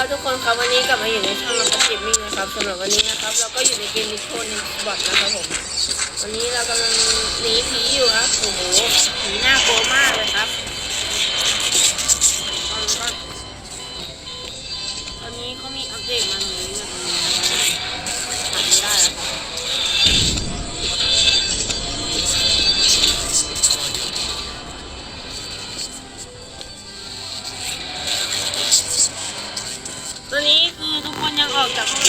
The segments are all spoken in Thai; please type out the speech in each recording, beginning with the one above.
ครับทุกคนครับวันนี้กลับมาอยู่ในช่องเราเกมมิ่งนะครับสำหรับวันนี้นะครับ เราก็อยู่ในเกมนิโคนบอทนะครับผมวันนี้เรากำลังหนีผีอยู่ครับโอ้โหผีน่ากลัวมากเลยครับ ออกจาก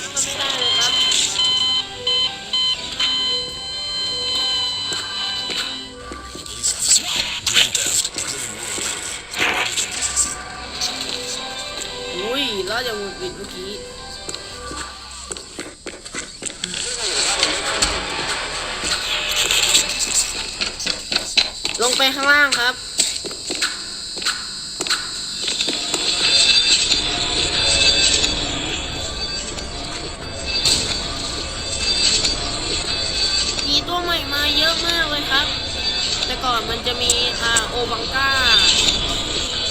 แต่ก่อนมันจะมีอ่าโอบังก้า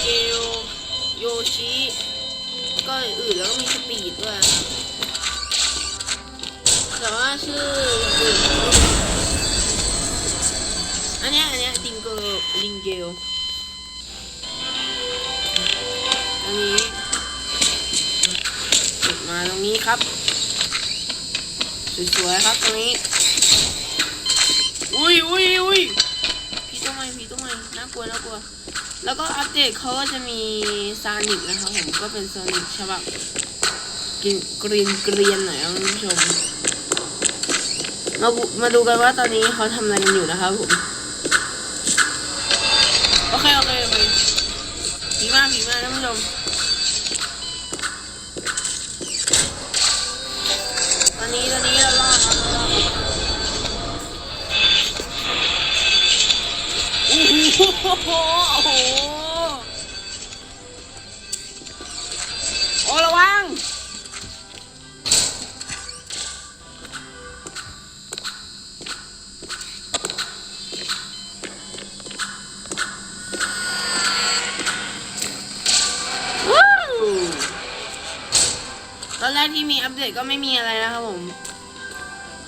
เกลโยชิก็อื่นแล้วก็มีสปีดด้วยแต่ว่าชื่ออื่นอันนี้อันนี้ยดิงเกลดิงเกลอันนี้ติดมาตรงนี้ครับสวยๆครับตรงนี้อุ้ยอุ้ย ผีตัวใหม่ผีตัวใหมน่ากลัวน่ากลัว แล้วก็อัปเดตเขาก็จะมีซานิกนะครับผมก็เป็นซานิกฉบับกินกรีนเกรียนหน่อยครับคุณผู้ชม มามาดูกันว่าตอนนี้เขาทำอะไรกันอยู่นะครับผม โอเคโอเคโอเคผีมากผีมากท่านผู้ชม หโอ้โหโอ้ระวังว้าวตอนแรกที่มีอัปเดตก็ไม่มีอะไรนะครับผม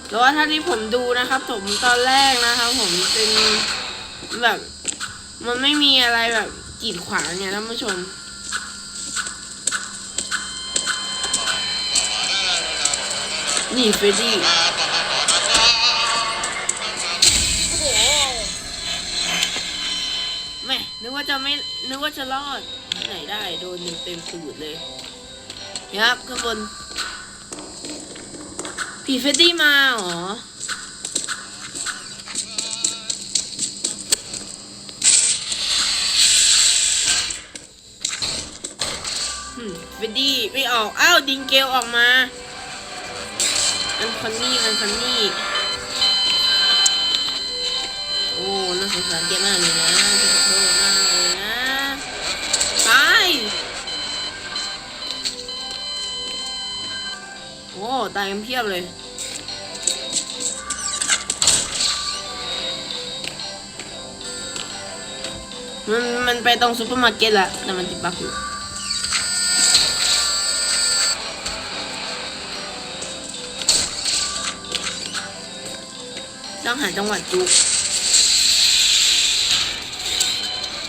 แต่ว่าถ้าที่ผมดูนะครับผมตอนแรกนะครับผมเป็นแบบ มันไม่มีอะไรแบบกีดขวางเนี่ยท่านผู้ชม นี่เฟรดดี้โอ้โหแม่นึกว่าจะไม่นึกว่าจะรอดที่ไหนได้โดนเต็มตูดเลยครับข้างบนผีเฟรดดี้มาเหรอ ไม่ออก อ้าว ดิงเกลออกมา อันคอนนี่ อันคอนนี่ โอ้ น่าสงสารแกมากเลยนะขอโทษมากเลยนะตายโอ้ตายกันเพียบเลยมันมันไปตรงซูเปอร์มาร์เก็ตละแต่มันติดบั๊กอยู่ ต้องหาจังหวัดจุก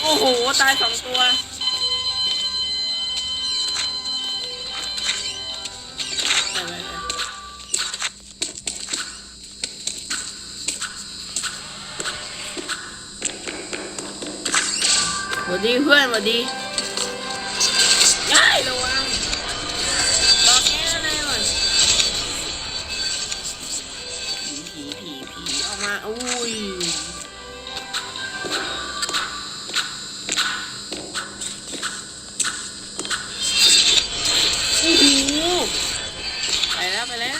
โอ้โห ตายสองตัวไปไปไอกมาอุ้ยโอ้โหไปแล้วไปแล้ว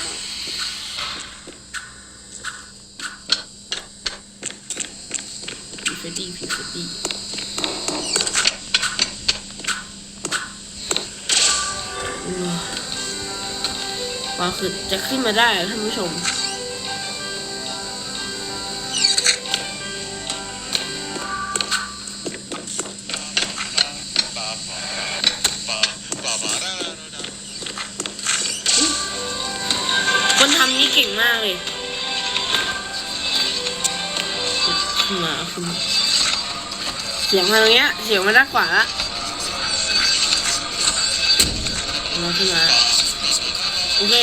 ผีเฟรดดี้ผีเฟรดดี้อู้ว่าคือจะขึ้นมาได้ท่านผู้ชม ขึ้นมาขึ้นมาเสียงมาตรงเนี้ย เสียงมาด้านขวาละมาขึ้นมาโอเค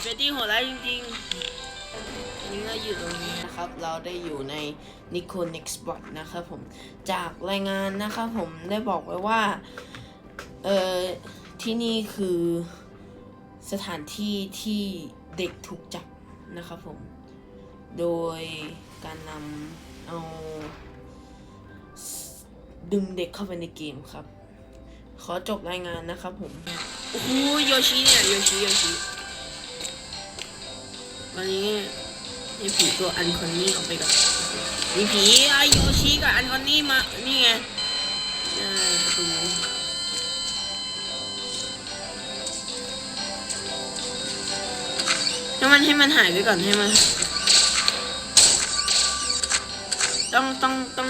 เฟตตี้โหดร้ายจริงๆอันนี้เราอยู่ตรงนี้นะครับ เราได้อยู่ใน n i c o n e x b o t นะครับผม จากรายงานนะครับผมได้บอกไว้ว่า เอ่อที่นี่คือสถานที่ที่เด็กถูกจับนะครับผม โดยการนำเอาดึงเด็กเข้าไปในเกมครับ ขอจบรายงานนะครับผมโอ้โหโยชิเนี่ยโยชิโยชิวันนี้มีผีตัวอันคอนนี่ออกไปก่อนมีผีไอโยชิกับอันคอนนี่มา นี่ไงได้ประตูให้มันให้มันหายไปก่อนให้มัน ต้องต้องต้อง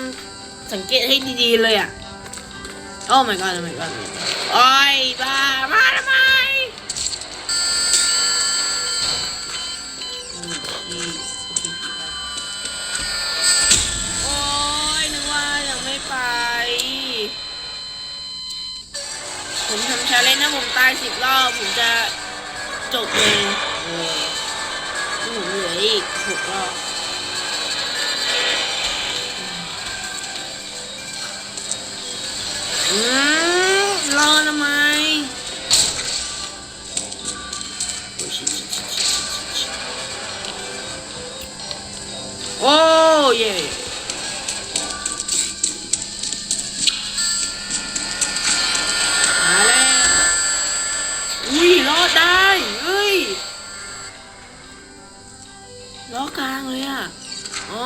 สังเกตให้ดีๆเลยอะ โอ้ my god โอ้ my god โอ้ยบ้ามาทำไมโอ้ยนึกว่ายังไม่ไป ผมทำชาเลนจ์นะผมตายสิบรอบ ผมจะจบเลยเออนี่ผมเหลืออีกหกรอบ อืมรอทำไมโอ้ยชิชิชิชิชิชิชิโอ้เย่มาแล้วอุ้ยรอดได้เฮ้ยล้อกลางเลยอะ อ๋อ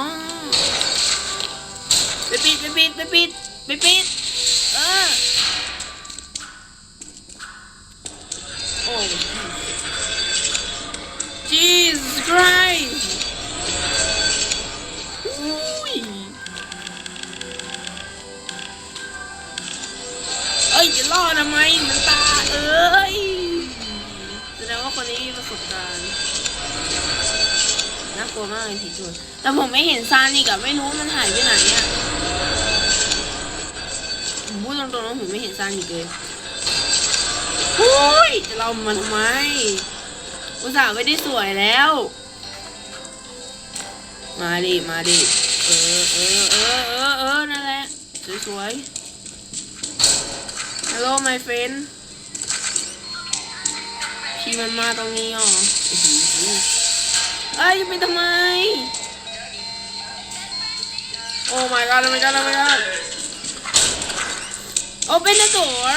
ไปปิดไปปิดไปปิดไปปิด จะล่อทำไมมันตาเอ้ยแสดงว่าคนนี้มีประสบการณ์น่ากลัวมากเลยผีจุนแต่ผมไม่เห็นซานอีกอะไม่รู้มันหายไปไหนอะผมพูดตรงๆนะผมไม่เห็นซานอีกเลยโอ้ยจะเรามันทำไมอุตส่าห์ไม่ได้สวยแล้ว มาดิ มาดิ เออเออเออเออเออนั่นแหละ สวยๆ Hello my friend พี่มันมาตรงนี้อ๋ออื้อหือเอ้ยจะไปทำไม โอ้ my god โอ้ my god โอ้ my god Open the door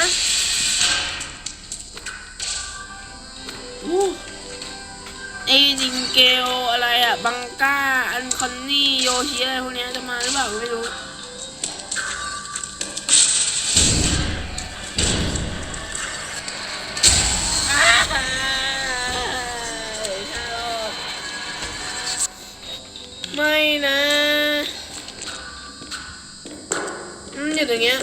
อู้ไอ้ดิงเกลอะไรอะบังก้า อันคอนนี่ โยชิอะไรพวกเนี้ยจะมาหรือเปล่าไม่รู้ ไม่นะอืมอยู่ตรงเนี้ย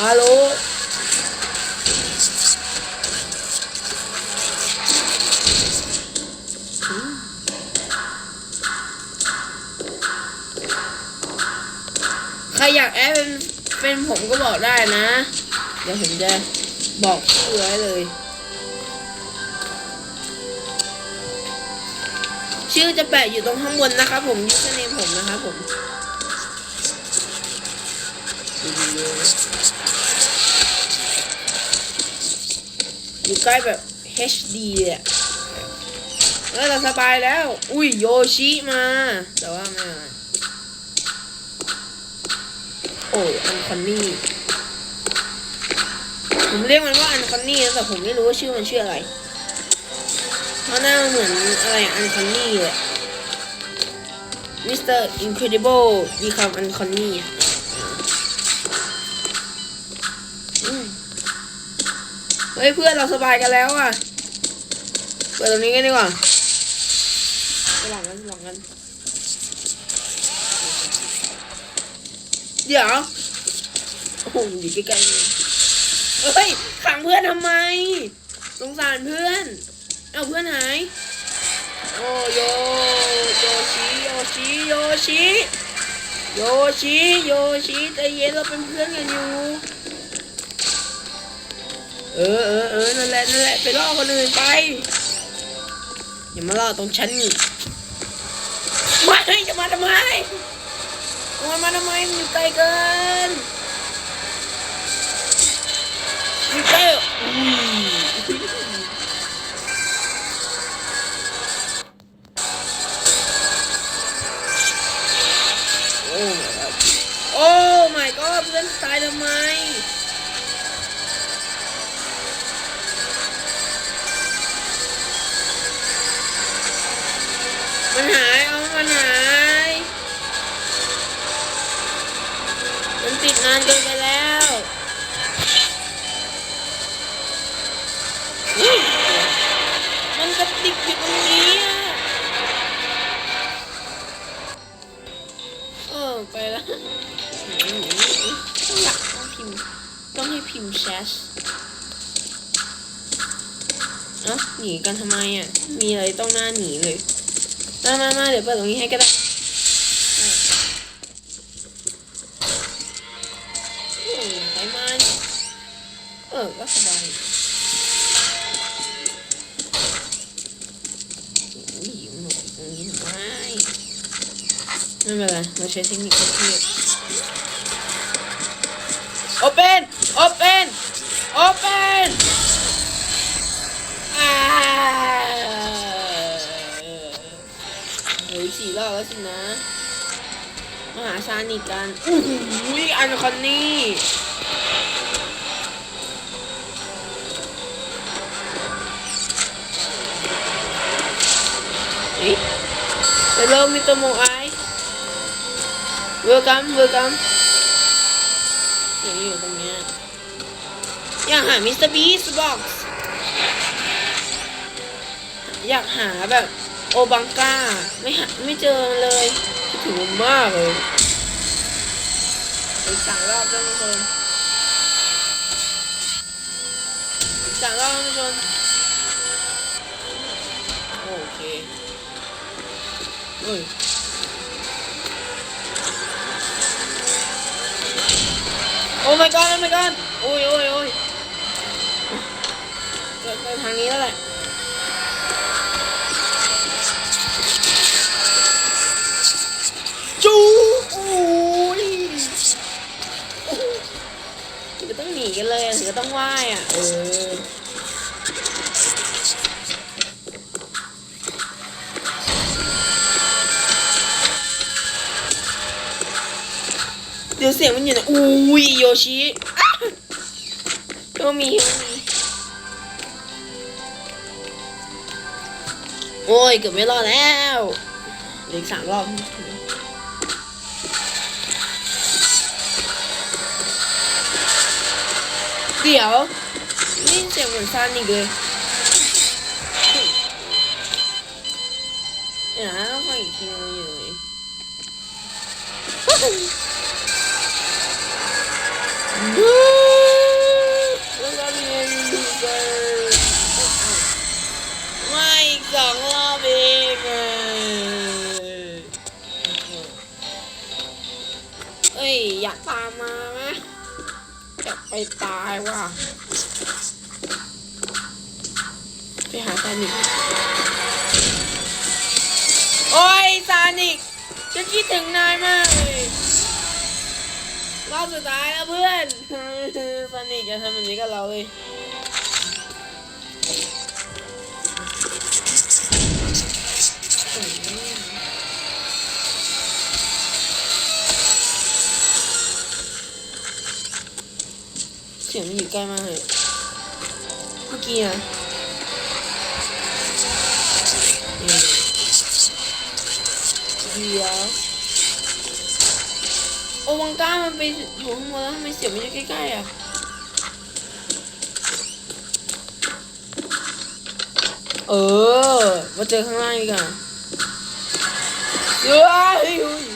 ฮัลโหลใครอยากแอดเป็นเป็นผมก็บอกได้นะ เดี๋ยวผมจะบอกชื่อไว้เลย ชื่อจะแปะอยู่ตรงข้างบนนะครับผมยูสเนมผมนะครับผมอยู่ใกล้แบบ HD เลยอะเออเราสบายแล้ว อุ้ยโยชิมา แต่ว่าไม่มาโอ้อันคอนนี่ ผมเรียกมันว่าอันคอนนี่แต่ผมไม่รู้ว่าชื่อมันชื่ออะไร เพราหน้าเหมือนอะไรอันคอนนี่เลยมิสเตอร์อินครดิเบิลมีคำอันคอนนี่เฮ้ยเพื่อนเราสบายกันแล้วอะ เปิดตรงนี้กันดีกว่าสลับกันสลับกัน เดี๋ยว โอ้โหอยู่ใกล้ๆเฮ้ยขังเพื่อนทำไม สงสารเพื่อน เอาเพื่อนหายโอ้โยโยชิโยชิโยชิโยชิโยชิใจเย็นเราเป็นเพื่อนกันอยู่เออเออเออนั่นแหละนั่นแหละไปล่อคนอื่นไปอย่ามาล่อตรงฉันนี่ไม่จะมาทำไมมามาทำไมมันอยู่ไกลเกินอยู่ใกล้อุ้ย ตายทำไม ให้พิมพ์แชเอ้าหนีกันทำไมอะ มีอะไรต้องหน้าหนีเลย มามามาเดี๋ยวเปิดตรงนี้ให้ก็ได้อะโอ้ยใครมาเนี่ยเออ ก็สบายอุ้ยหนูตรงนี้ทำไมไม่เป็นไรเราใช้เทคนิคเทพโอเกสี่รอบแล้วสินะมาหาซานิกันอู้หูอันคอนนี่เอ๊ะเดี๋ยวเรามีตัวโมไอเวลกัมเวลกัมเดี๋ยวอยู่ตรงเนี้ยอยากหามิสเตอร์บีสบ็อกซ์อยากหาแบบ โอบังกาไม่หาไม่เจอเลยคิดถึงมันมากเลยอีกสามรอบท่านผู้ชมอีกสามรอบท่านโอเคเฮ้ยโอ้ my god โอ้ my god โอ้ยโอ้ยโอ้ยเดินไปทางนี้แล้วแหละ จูโอ้ยโอ้โหถึงก็ต้องหนีกันเลยอะถึงก็ต้องไหว้อะเออเดี๋ยวเสียงมันอยู่นะอุ้ยโยชิอะก็มีก็มีโอ้ยเกือบไม่รอดแล้วเหลืออีกสามรอบ เดี๋ยวนี่เสียงเหมือนซานิกเลยเดี๋ยวนะต้องฟังอีกทีนึงอยู่เลยดู ตายว่ะไปหาซานิกโอ้ยซานิกฉันคิดถึงนายมากเลยรอบสุดท้ายแล้วเพื่อนซานิกจะทำแบบนี้กับเราเลย เสียงมันอยู่ใกล้มากเลยเมื่อกี้นะเดี๋ยวโอวังก้ามันไปอยู่ข้างบนแล้วทำไมเสียงมันอยู่ใกล้ๆอะเออมาเจอข้างล่างดีกว่าเฮ้ย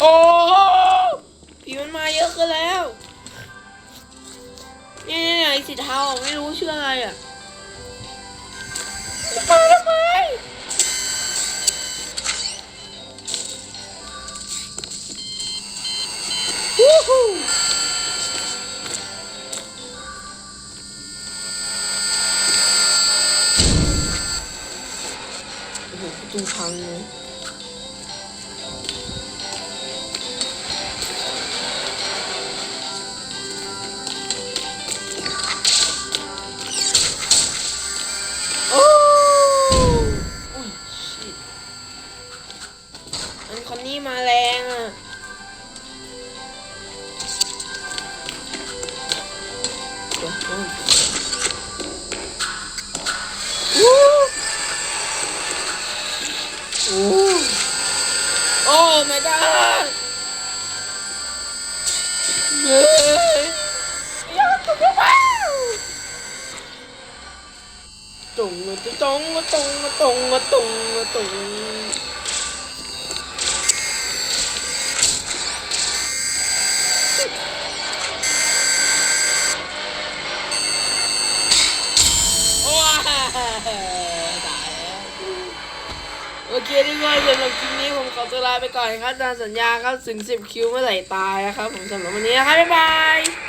โอ้ผีมันมาเยอะขึ้นแล้วนี่นี่ไอ้สีเทาไม่รู้ชื่ออะไรอะมาทำไมวู้ฮู้โอ้โหประตูพังเลย ตกมาตรงมาตรงมาตรงมาตรงมาตรงมาตรง เคทุกคนสำหรับคลิปนี้ผมขอตัวลาไปก่อนครับตามสัญญาครับถึง 10 คิวเมื่อไหร่ตายนะครับผมสำหรับวันนี้นะครับบ๊ายบาย